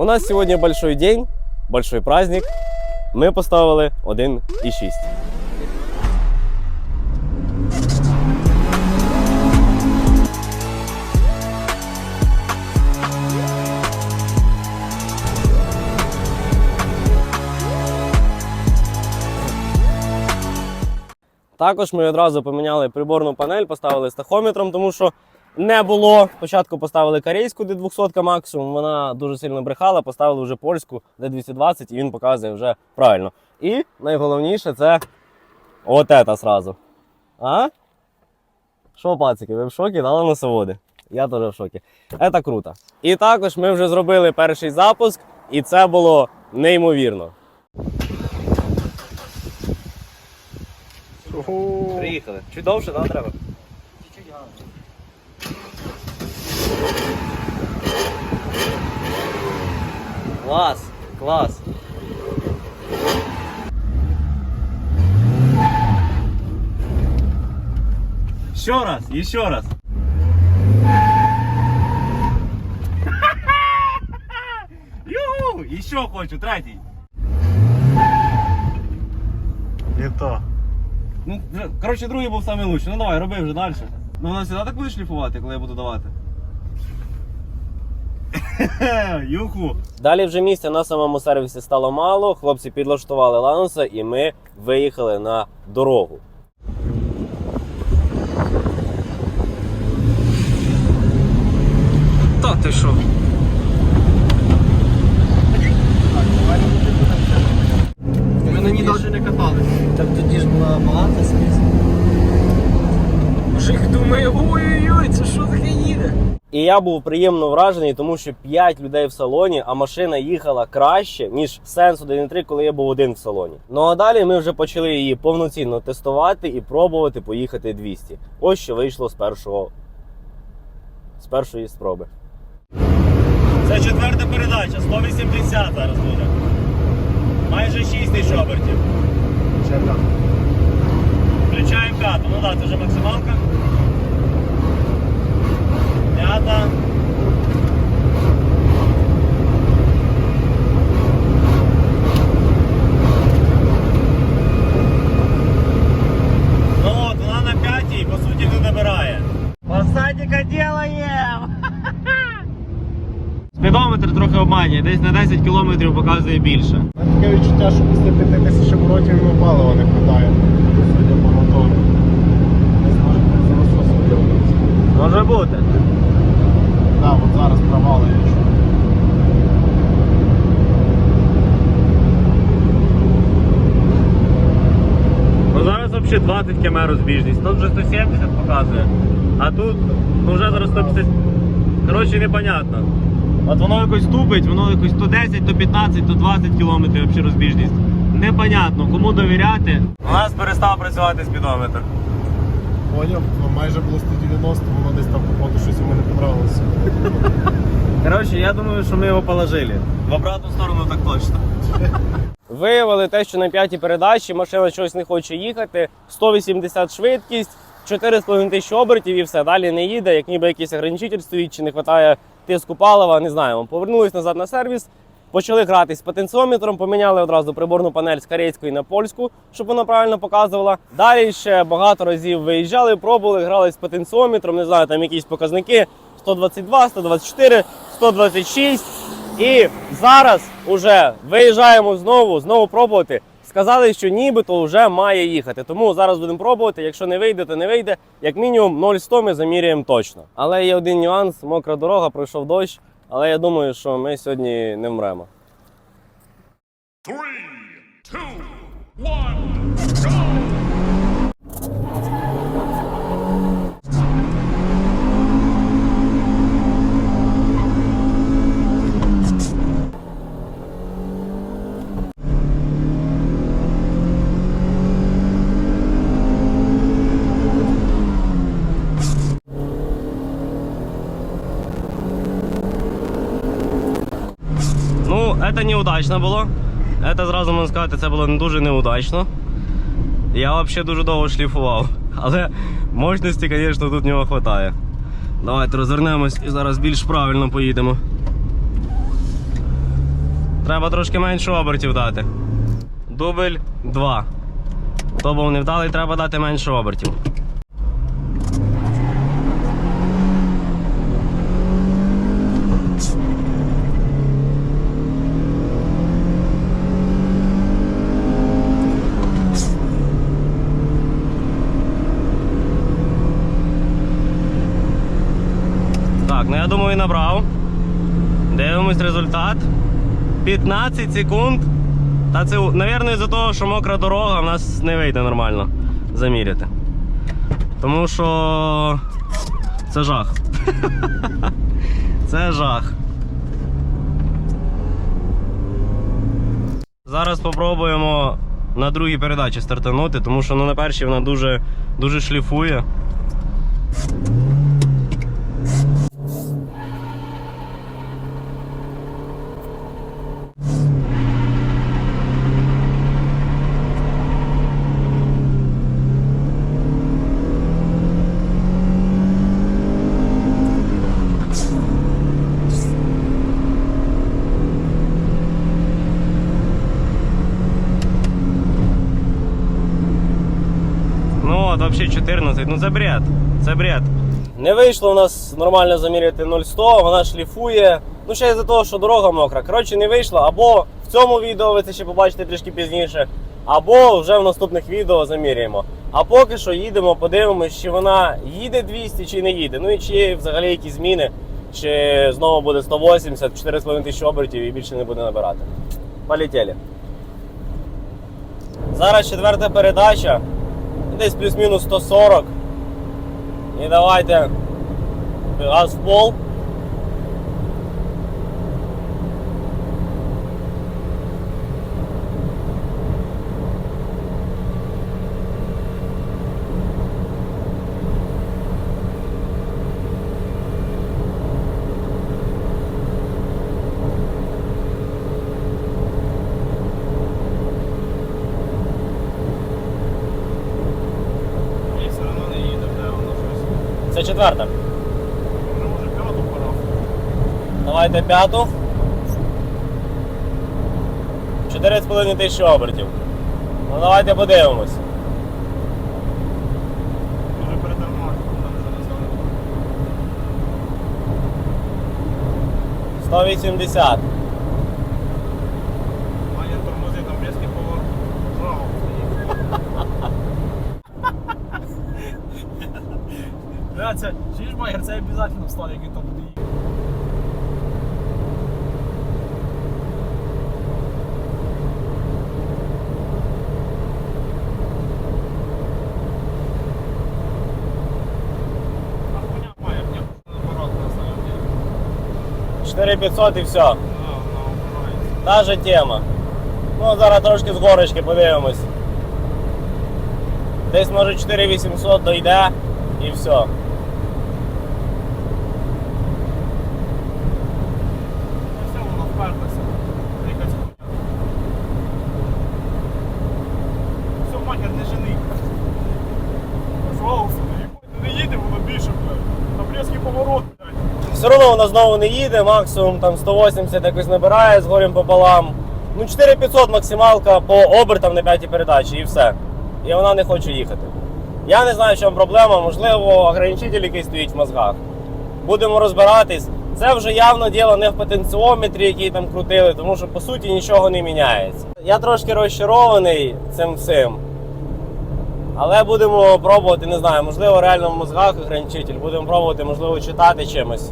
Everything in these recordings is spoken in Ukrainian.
У нас сьогодні большой день, большой праздник. Ми поставили 1,6. Також ми одразу поміняли приборну панель, поставили з тахометром, тому що не було. Спочатку поставили корейську, де 200 максимум, вона дуже сильно брехала, поставили вже польську, де 220, і він показує вже правильно. І найголовніше це от це сразу. А? Що, пацики, ви в шокі? Дали насоводи. Я теж в шокі. Це круто. І також ми вже зробили перший запуск, і це було неймовірно. Приїхали. Чуть довше, да, треба? Клас, клас. Еще раз, еще раз. Юху! Еще хочу, третій. Не то. Ну, коротше, другий був лучший. Ну давай, роби вже далі. Ну вона завжди так буде шліфувати, коли я буду давати. Юху. Далі вже місця на самому сервісі стало мало. Хлопці підлаштували лануса і ми виїхали на дорогу. Та ти що? Ми на ній навіть не катались. Так тоді ж була багато сліз. Мужик думає, ой-ой-ой, це що таке їде? І я був приємно вражений, тому що 5 людей в салоні, а машина їхала краще, ніж Sense 1.3, коли я був один в салоні. Ну а далі ми вже почали її повноцінно тестувати і пробувати поїхати 200. Ось що вийшло з першого з першої спроби. Це четверта передача, 180 зараз буде. Майже 6 тисяч обертів. Включаємо п'яту. Ну так, це вже максималка. П'ята. Ну от, вона на п'ятій, по суті, не набирає. Посадика делаем! Спідометр трохи обманює, десь на 10 кілометрів показує більше. Таке відчуття, що після 5 тисяч оборотів йому палива не хватає. Судя по мотору. Десь може бути. Може бути. Так, от зараз провали чую. Ну зараз взагалі 20 км розбіжність. Тут вже 170 показує. А тут ну, вже зараз 150. Коротше, непонятно. От воно якось тупить, воно якось то 10, то 15, то 20 км взагалі розбіжність. Непонятно, кому довіряти. У нас перестав працювати спідометр. Поняв, ну, майже було 190, воно десь там походу щось йому не понравилося. Коротше, я думаю, що ми його положили. В обратну сторону так точно. Виявили те, що на п'ятій передачі машина щось не хоче їхати. 180 швидкість, 4,5 тисячі обертів і все. Далі не їде, як ніби якийсь ограничитель стоїть, чи не вистачає тиску палива, не знаю. Повернулись назад на сервіс, почали гратись з потенціометром, поміняли одразу приборну панель з корейської на польську, щоб вона правильно показувала. Далі ще багато разів виїжджали, пробували, грали з потенціометром, не знаю, там якісь показники 122, 124, 126. І зараз уже виїжджаємо знову, знову пробувати. Сказали, що нібито вже має їхати. Тому зараз будемо пробувати. Якщо не вийде, то не вийде. Як мінімум 0,100 ми заміряємо точно. Але є один нюанс: мокра дорога, пройшов дощ. Але я думаю, що ми сьогодні не вмремо. Three, two, one, go! Це неудачно було. Це зразу можна сказати, це було дуже неудачно. Я взагалі дуже довго шліфував. Але мощності, звісно, тут нього вистачає. Давайте розвернемось і зараз більш правильно поїдемо. Треба трошки менше обертів дати. Дубль 2. То був невдалий, треба дати менше обертів. Так, ну я думаю, набрав. Дивимось результат. 15 секунд. Та це, мабуть, із-за того, що мокра дорога, в нас не вийде нормально заміряти. Тому що це жах. Це жах. Зараз спробуємо на другій передачі стартанути, тому що ну, на першій вона дуже, дуже шліфує. Ну от, взагалі 14. Ну це бред. Це бред. Не вийшло у нас нормально заміряти 0,100, вона шліфує. Ну, ще із-за того, що дорога мокра. Коротше, не вийшло. Або в цьому відео ви це ще побачите трішки пізніше, або вже в наступних відео заміряємо. А поки що їдемо, подивимось, чи вона їде 200 чи не їде. Ну і чи є взагалі якісь зміни, чи знову буде 180, 4,5 тисячі обертів і більше не буде набирати. Полетіли. Зараз четверта передача. Десь плюс-мінус 140. І давайте газ в пол. І все одно не їде, де воно щось. Це четверта. Може п'яту пора. Давайте п'яту. 4,5 тисячі обертів. Ну давайте подивимось. Може передармати, там вже не знаю. 180. Має тормози, там різкий поворот. Право. Бля, це, чуєш, Майер, це обов'язково встане, як він там буде їхати. А хуйня має, мені наоборот на самом деле. 4500 і все. Та же тема. Ну, зараз трошки з горочки подивимось. Десь може 4800 дойде і. Все, воно вперлося. Якась хуйня. Все, матір, не жени. Пожалуйста, не їбать, не їде, воно більше, блядь. Там різкий поворот, блядь. Все одно не їде, максимум там 180 якось набирає з горем пополам. Ну 4500 максималка по обертам на п'ятій передачі і все. І вона не хоче їхати. Я не знаю, в чому проблема, можливо, ограничитель якийсь стоїть в мозгах. Будемо розбиратись. Це вже явно діло не в потенціометрі, який там крутили, тому що по суті нічого не міняється. Я трошки розчарований цим всім. Але будемо пробувати, не знаю, можливо, реально в мозгах ограничитель, будемо пробувати, можливо, читати чимось.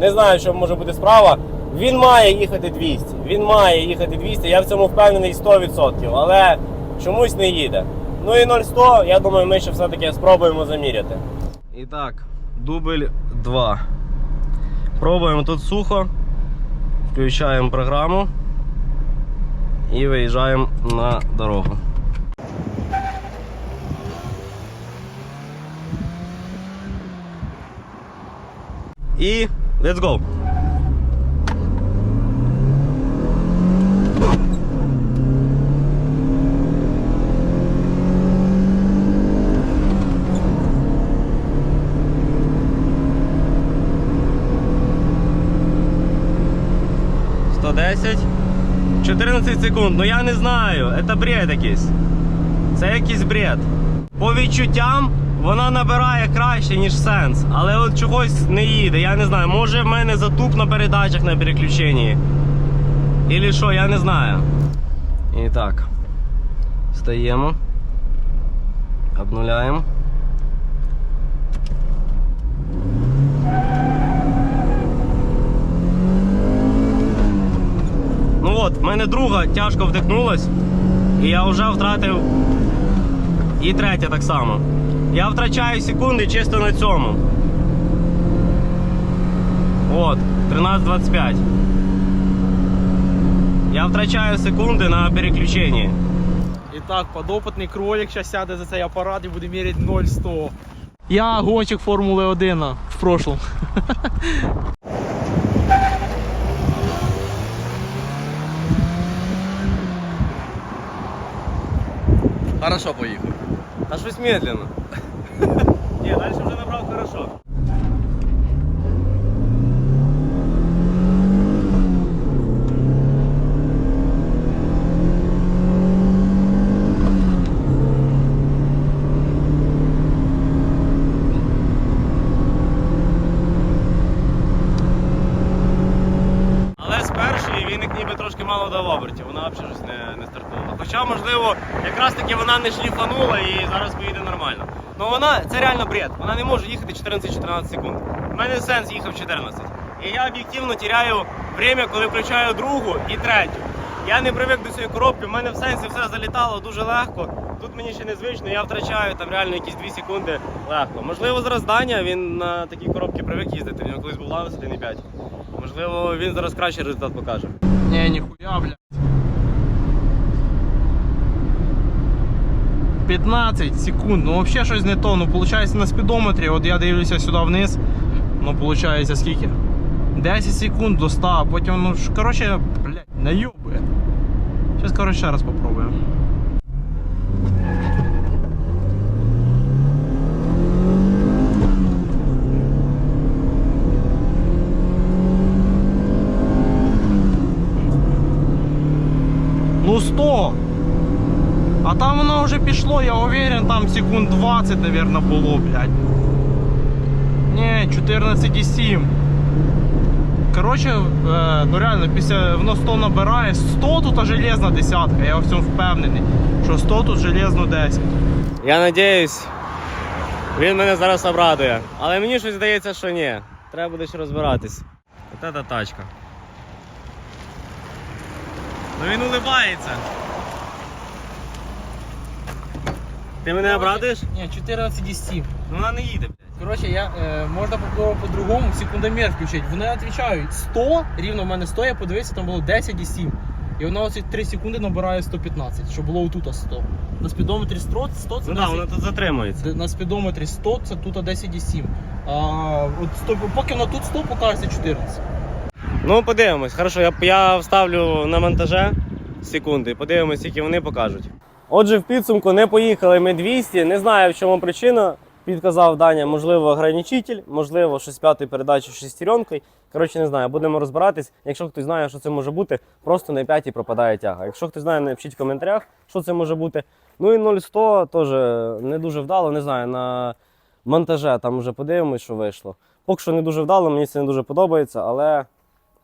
Не знаю, що може бути справа. Він має їхати 200. Він має їхати 200. Я в цьому впевнений 100%, але чомусь не їде. Ну і 0,100, я думаю, ми ще все-таки спробуємо заміряти. І так, дубль 2. Пробуємо тут сухо. Включаємо програму і виїжджаємо на дорогу. І let's go! Сто десять. 14 секунд, ну я не знаю, це бред якийсь. Це якийсь бред. По відчуттям вона набирає краще, ніж сенс. Але от чогось не їде. Я не знаю. Може в мене затуп на передачах на переключенні. Ілі що, я не знаю. І так. Стаємо. Обнуляємо. Ну от, в мене друга тяжко вдихнулась, і я вже втратив. І третя так само. Я втрачаю секунди чисто на цьому. От, 13.25. Я втрачаю секунди на переключенні. І так, подопитний кролик зараз сяде за цей апарат і буде міряти 0-100. Я гонщик Формули 1 в прошлом. Хорошо поїхав. Та щось медленно. Ні, далі вже набрав хорошо. Але з першої він ніби трошки мало дав обертів, вона взагалі щось не. Хоча, можливо, якраз таки вона не шліфанула і зараз поїде нормально. Ну вона це реально бред. Вона не може їхати 14-14 секунд. У мене сенс їхав 14. І я об'єктивно тіряю время, коли включаю другу і третю. Я не привик до цієї коробки, в мене в сенсі все залітало дуже легко. Тут мені ще незвично, я втрачаю там реально якісь 2 секунди легко. Можливо, зараз Даня, він на такій коробці привик їздити. В нього колись був Ланос 1.5. Можливо, він зараз кращий результат покаже. Не, ніхуя, блядь. 15 секунд, ну взагалі щось не то. Ну, виходить на спідометрі, от я дивлюся сюди вниз. Ну, виходить, скільки? 10 секунд до 100, а потім, ну, коротше, блядь, наїбує. Зараз, коротше, ще раз попробуємо. Ну 100! А там воно вже пішло, я уверен, там секунд 20, наверное, було, блядь. Не, 14,7. Короче, е, ну реально, після воно 100 набирає, 100 тут железна десятка, я в цьому впевнений, що 100 тут железно 10. Я надіюсь, він мене зараз обрадує. Але мені щось здається, що ні. Треба буде ще розбиратись. От ця тачка. Ну він улибається. Ти мене обрадуєш? Ні, 14,7. Ну вона не їде, блядь. Коротше, я, е, можна попробувати по-другому, секундомер включити. Вони відповідають 100, рівно в мене 100, я подивився, там було 10,7. І воно оці 3 секунди набирає 115, що було отут 100. На спідометрі 100, 100 це Ну 10, так, вона тут затримується. Д- на спідометрі 100, це тут 10,7. А от 100, поки воно тут 100 покажеться 14. Ну, подивимось. Хорошо, я, я вставлю на монтаже секунди, подивимось, які вони покажуть. Отже, в підсумку не поїхали ми 200. Не знаю, в чому причина. Підказав Даня, можливо, ограничитель, можливо, щось п'ятої передачі шестеренкою. Коротше, не знаю, будемо розбиратись. Якщо хтось знає, що це може бути, просто на п'ятій пропадає тяга. Якщо хтось знає, напишіть в коментарях, що це може бути. Ну і 0,100 теж не дуже вдало, не знаю, на монтаже там вже подивимось, що вийшло. Поки що не дуже вдало, мені це не дуже подобається, але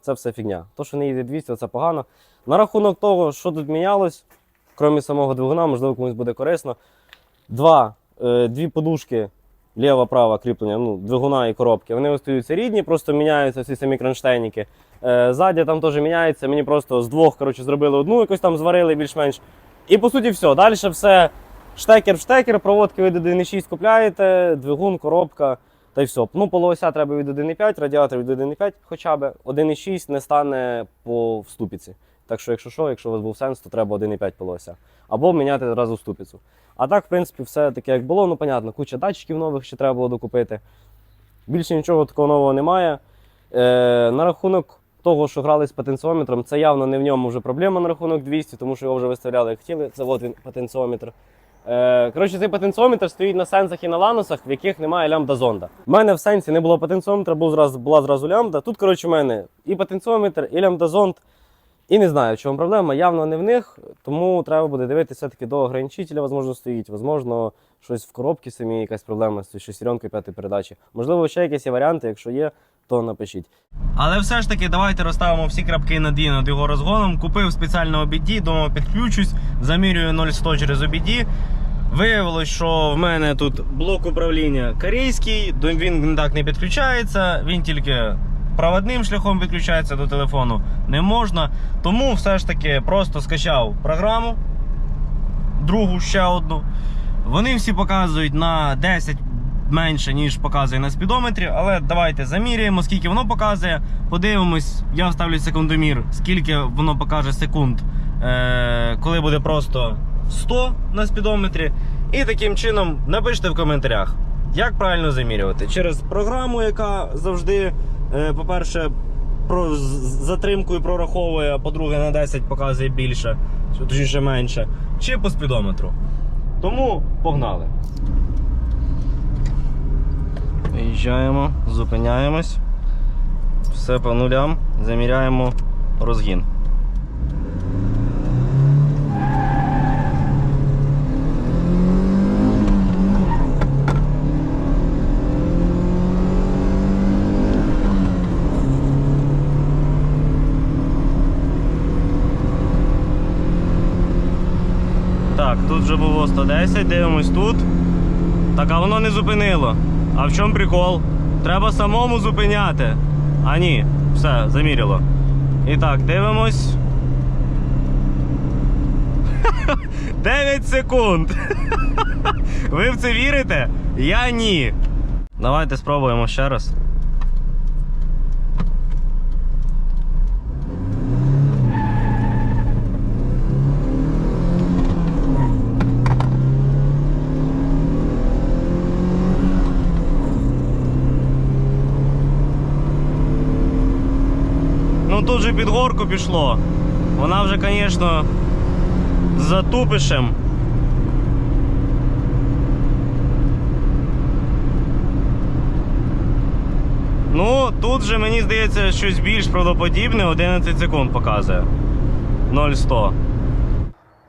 це все фігня. То, що не їде 200, це погано. На рахунок того, що тут мінялось, крім самого двигуна, можливо, комусь буде корисно. Два, е, дві подушки, ліва, права кріплення, ну, двигуна і коробки, вони остаються рідні, просто міняються ці самі кронштейники. Е, ззаді там теж міняється. Мені просто з двох коротше, зробили одну, якось там зварили більш-менш. І по суті все. Далі все штекер в штекер, проводки від 1.6 купляєте, двигун, коробка. Та й все. Ну, полуося треба від 1,5, радіатор від 1,5 хоча б. 1,6 не стане по вступіці. Так що, якщо що, якщо у вас був сенс, то треба 1,5 полося. Або міняти одразу ступицю. А так, в принципі, все таке, як було, ну понятно, куча датчиків нових ще треба було докупити. Більше нічого такого нового немає. Е, на рахунок того, що грали з потенціометром, це явно не в ньому вже проблема на рахунок 200, тому що його вже виставляли як хотіли. Це от він потенціометр. Е, коротше, цей потенціометр стоїть на сенсах і на ланусах, в яких немає лямбда зонда. У мене в сенсі не було потенціометра, був зразу, була зразу лямбда. Тут, коротше, у мене і потенціометр, і лямбда зонд. І не знаю, в чому проблема. Явно не в них, тому треба буде дивитися все-таки до ограничителя, можливо, стоїть, можливо, щось в коробці самій, якась проблема з шестеренкою п'ятої передачі. Можливо, ще якісь є варіанти, якщо є, то напишіть. Але все ж таки, давайте розставимо всі крапки над «і» над його розгоном. Купив спеціально OBD, думав підключусь, замірюю 0,100 через OBD. Виявилось, що в мене тут блок управління корейський, він так не підключається, він тільки проводним шляхом підключається до телефону не можна. Тому все ж таки просто скачав програму, другу ще одну. Вони всі показують на 10 менше, ніж показує на спідометрі, але давайте заміряємо, скільки воно показує. Подивимось, я вставлю секундомір, скільки воно покаже секунд, е- коли буде просто 100 на спідометрі. І таким чином напишіть в коментарях, як правильно замірювати. Через програму, яка завжди, по-перше, про затримкою прораховує, а по-друге, на 10 показує більше, точніше менше, чи по спідометру. Тому погнали. Виїжджаємо, зупиняємось. Все по нулям, заміряємо розгін. Так, тут вже було 110, дивимось тут. Так, а воно не зупинило. А в чому прикол? Треба самому зупиняти. А ні, все, заміряло. І так, дивимось. 9 секунд. Ви в це вірите? Я ні. Давайте спробуємо ще раз. Ну тут же під горку пішло. Вона вже, звісно, затупишем. Ну, тут же мені здається щось більш правдоподібне, 11 секунд показує. 0,100.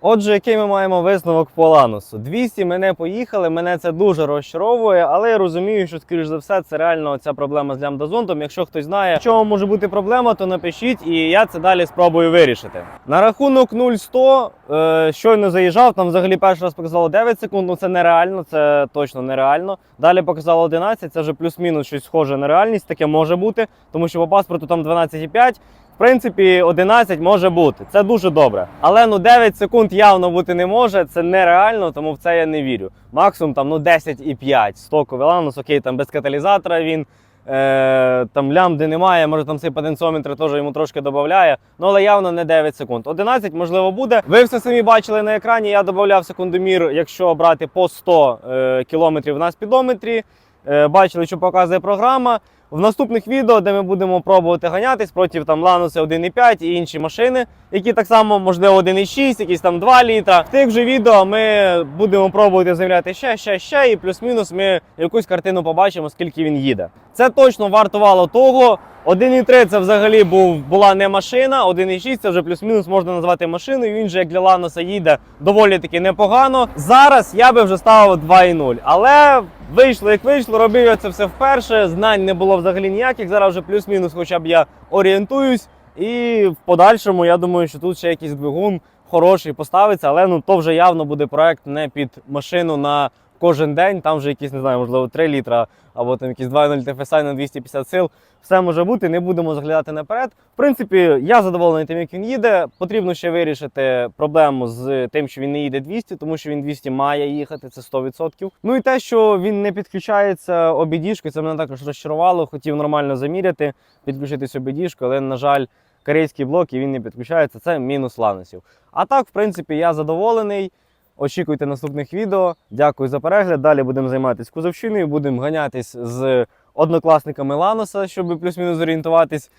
Отже, який ми маємо висновок по ланусу? 200 мене поїхали, мене це дуже розчаровує, але я розумію, що, скоріш за все, це реально ця проблема з лямбдазонтом. Якщо хтось знає, в чому може бути проблема, то напишіть, і я це далі спробую вирішити. На рахунок 0,100 е, щойно заїжджав, там взагалі перший раз показало 9 секунд, ну це нереально, це точно нереально. Далі показало 11, це вже плюс-мінус щось схоже на реальність, таке може бути, тому що по паспорту там 12,5. В принципі, 11 може бути. Це дуже добре. Але ну 9 секунд явно бути не може. Це нереально, тому в це я не вірю. Максимум там ну 10,5. Стоковий ланус, окей, там без каталізатора він. Е, там лямбди немає, може там цей потенціометр теж йому трошки додає. Ну але явно не 9 секунд. 11 можливо буде. Ви все самі бачили на екрані. Я додавав секундомір, якщо брати по 100 е, кілометрів на спідометрі. Е, бачили, що показує програма. В наступних відео, де ми будемо пробувати ганятись проти там лануси 1.5 і інші машини, які так само, можливо, 1.6, якісь там 2 літра. В тих же відео ми будемо пробувати заявляти ще, ще, ще, і плюс-мінус ми якусь картину побачимо, скільки він їде. Це точно вартувало того. 1.3 це взагалі був, була не машина, 1.6 це вже плюс-мінус можна назвати машиною. Він же як для Лануса їде доволі таки непогано. Зараз я би вже ставив 2.0. Але вийшло як вийшло, робив я це все вперше. Знань не було взагалі ніяких. Зараз вже плюс-мінус, хоча б я орієнтуюсь. І в подальшому я думаю, що тут ще якийсь двигун хороший поставиться, але ну то вже явно буде проект не під машину на кожен день. Там вже якісь, не знаю, можливо, 3 літра або там якісь 2.0 TFSI на 250 сил. Все може бути, не будемо заглядати наперед. В принципі, я задоволений тим, як він їде. Потрібно ще вирішити проблему з тим, що він не їде 200, тому що він 200 має їхати, це 100%. Ну і те, що він не підключається обідішкою, це мене також розчарувало. Хотів нормально заміряти, підключитись обідішку, але, на жаль, корейський блок і він не підключається. Це мінус ланусів. А так, в принципі, я задоволений. Очікуйте наступних відео. Дякую за перегляд. Далі будемо займатися кузовщиною, будемо ганятись з однокласниками Ланоса, щоб плюс-мінус зорієнтуватись,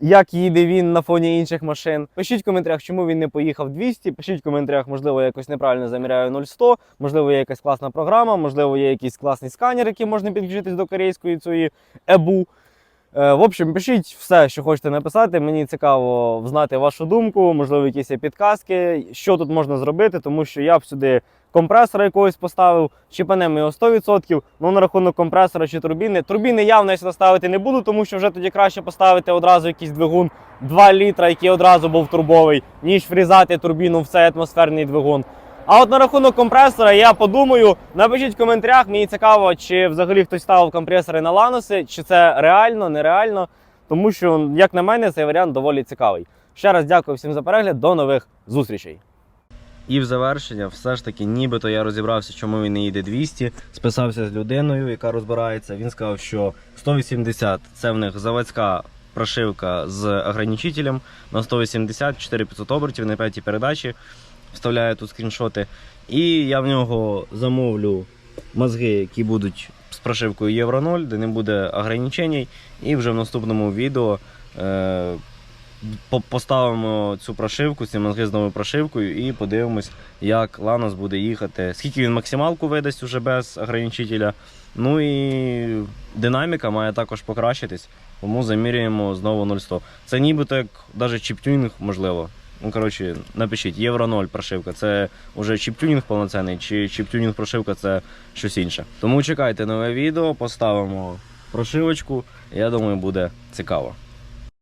як їде він на фоні інших машин. Пишіть в коментарях, чому він не поїхав 200. Пишіть в коментарях, можливо, я якось неправильно заміряю 0,100, можливо, є якась класна програма, можливо, є якийсь класний сканер, який можна підключитись до корейської цієї ЕБУ. Е, В общем, пишіть все, що хочете написати. Мені цікаво знати вашу думку, можливо, якісь підказки, що тут можна зробити, тому що я б сюди компресора якогось поставив, чіпанемо його 100%. Ну на рахунок компресора чи турбіни. Турбіни явно я сюди ставити не буду, тому що вже тоді краще поставити одразу якийсь двигун 2 літра, який одразу був турбовий, ніж фрізати турбіну в цей атмосферний двигун. А от на рахунок компресора я подумаю. Напишіть в коментарях, мені цікаво, чи взагалі хтось ставив компресори на ланоси, чи це реально, нереально. Тому що, як на мене, цей варіант доволі цікавий. Ще раз дякую всім за перегляд, до нових зустрічей. І в завершення, все ж таки, нібито я розібрався, чому він не їде 200. Списався з людиною, яка розбирається. Він сказав, що 180 це в них заводська прошивка з ограничителем на 180 4500 обертів на п'ятій передачі. Вставляю тут скріншоти. І я в нього замовлю мозги, які будуть з прошивкою Євро 0, де не буде ограничень. І вже в наступному відео е, поставимо цю прошивку, ці мозги з новою прошивкою, і подивимось, як Ланос буде їхати. Скільки він максималку видасть уже без ограничителя. Ну і динаміка має також покращитись, тому замірюємо знову 0,100. Це нібито як навіть чіптюнінг, можливо. Ну, коротше, напишіть, Євро 0 прошивка. Це вже чіптюнінг повноцінний, чи чіптюнінг прошивка це щось інше. Тому чекайте нове відео, поставимо прошивочку. Я думаю, буде цікаво.